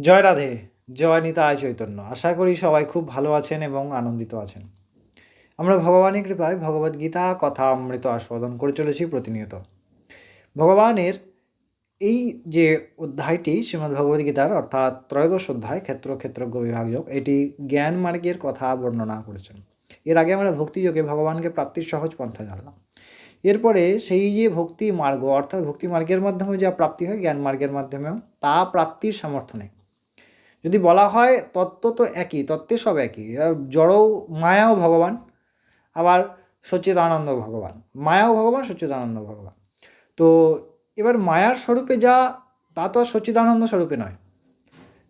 জয় রাধে, জয় নিতায় চৈতন্য। আশা করি সবাই খুব ভালো আছেন এবং আনন্দিত আছেন। আমরা ভগবানের কৃপায় ভগবদ গীতা, কথা, অমৃত আস্বাদন করে চলেছি প্রতিনিয়ত। ভগবানের এই যে অধ্যায়টি শ্রীমদ্ ভগবদ গীতার, অর্থাৎ ত্রয়োদশ অধ্যায়, ক্ষেত্র ক্ষেত্রজ্ঞ বিভাগযোগ এটি জ্ঞান মার্গের কথা বর্ণনা করেছেন। এর আগে আমরা ভক্তিযোগে ভগবানকে প্রাপ্তির সহজ পন্থা জানলাম। এরপরে সেই যে ভক্তি মার্গ, অর্থাৎ ভক্তি মার্গের মাধ্যমে যা প্রাপ্তি হয়, জ্ঞান মার্গের মাধ্যমেও, তা প্রাপ্তির সামর্থ্য নেই। যদি বলা হয় তত্ত্ব তো একই, তত্ত্বে সব একই। জড়ও মায়াও ভগবান, আবার সচ্চিদানন্দ ভগবান। মায়াও ভগবান, সচ্চিদানন্দ ভগবান। তো এবার মায়ার স্বরূপে যা, তা তো আর সচ্চিদানন্দ স্বরূপে নয়।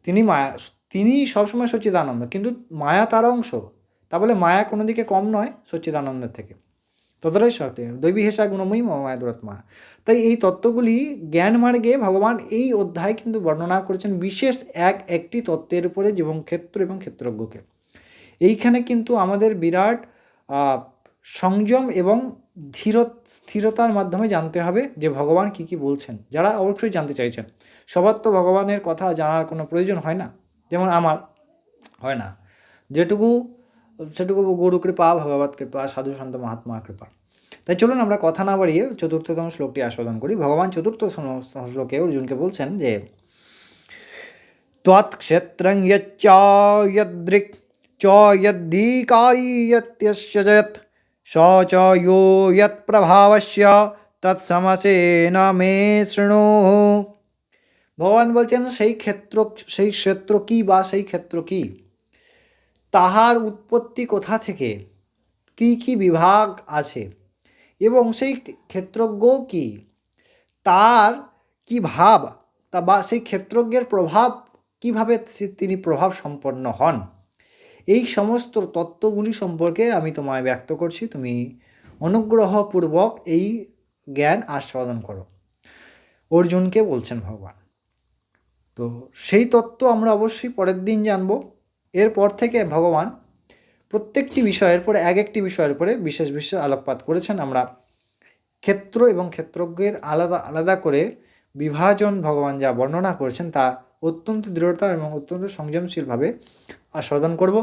তিনি মায়া, তিনি সবসময় সচ্চিদানন্দ, কিন্তু মায়া তার অংশ। তা বলে মায়া কোনো দিকে কম নয় সচ্চিদানন্দের থেকে। ততটাই সত্যি। দৈবী হেসা গুণময়ী মায়া দুরাত্মা তাই এই তত্ত্বগুলি জ্ঞান মার্গে ভগবান এই অধ্যায় কিন্তু বর্ণনা করেছেন বিশেষ এক, একটি তত্ত্বের উপরে যেমন ক্ষেত্র এবং ক্ষেত্রজ্ঞকে। এইখানে কিন্তু আমাদের বিরাট সংযম এবং ধীর স্থিরতার মাধ্যমে জানতে হবে যে ভগবান কি কি বলছেন, যারা অবশ্যই জানতে চাইছেন। সবার তো ভগবানের কথা জানার কোনো প্রয়োজন হয় না, যেমন আমার, হয় না। যেটুকু, সেটুকু গুরু কৃপা, ভগবত কৃপা, সাধু সন্ত মহাত্মা কৃপা। তাই চলুন আমরা কথা না বাড়িয়ে চতুর্থতম শ্লোকটি আস্বাদন করি ভগবান চতুর্থ শ্লো- শ্লোকে অর্জুনকে বলছেন যে त्वत्क्षेत्रं यच्च यदृक् च यद्धीकारी यत्यस्य च यत् स च यो यत्प्रभावस्य তৎসমসেন মে শৃণু ভগবান বলছেন সেই ক্ষেত্র সেই ক্ষেত্র কি বা সেই ক্ষেত্র কি তাহার উৎপত্তি কোথা থেকে কি কি বিভাগ আছে এবং সেই ক্ষেত্রজ্ঞ কি? তার কি ভাব? তা বা সেই ক্ষেত্রজ্ঞের প্রভাব কীভাবে তিনি প্রভাব সম্পন্ন হন? এই সমস্ত তত্ত্বগুলি সম্পর্কে আমি তোমায় ব্যক্ত করছি। তুমি অনুগ্রহপূর্বক এই জ্ঞান আস্বাদন করো। অর্জুনকে বলছেন ভগবান। তো সেই তত্ত্ব আমরা অবশ্যই পরের দিন জানব। এরপর থেকে ভগবান প্রত্যেকটি বিষয়ের পরে, এক একটি বিষয়ের পরে বিশেষ বিশেষ আলোকপাত করেছেন আমরা। ক্ষেত্র এবং ক্ষেত্রজ্ঞের আলাদা আলাদা করে বিভাজন ভগবান যা বর্ণনা করেছেন তা অত্যন্ত দৃঢ়তা এবং অত্যন্ত সংযমশীলভাবে আস্বাদন করব।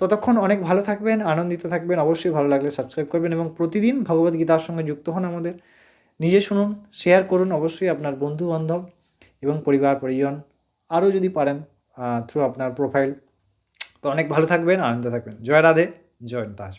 ততক্ষণ অনেক ভালো থাকবেন, আনন্দিত থাকবেন, অবশ্যই ভালো লাগলে সাবস্ক্রাইব করবেন এবং প্রতিদিন ভগবত গীতার সঙ্গে যুক্ত হন আমাদের। নিজে শুনুন শেয়ার করুন অবশ্যই আপনার বন্ধু বান্ধব এবং পরিবার, পরিজন, আরও যদি পারেন থ্রু আপনার প্রোফাইল তো অনেক ভালো থাকবেন আনন্দে থাকবেন। জয় রাধে জয় তাজ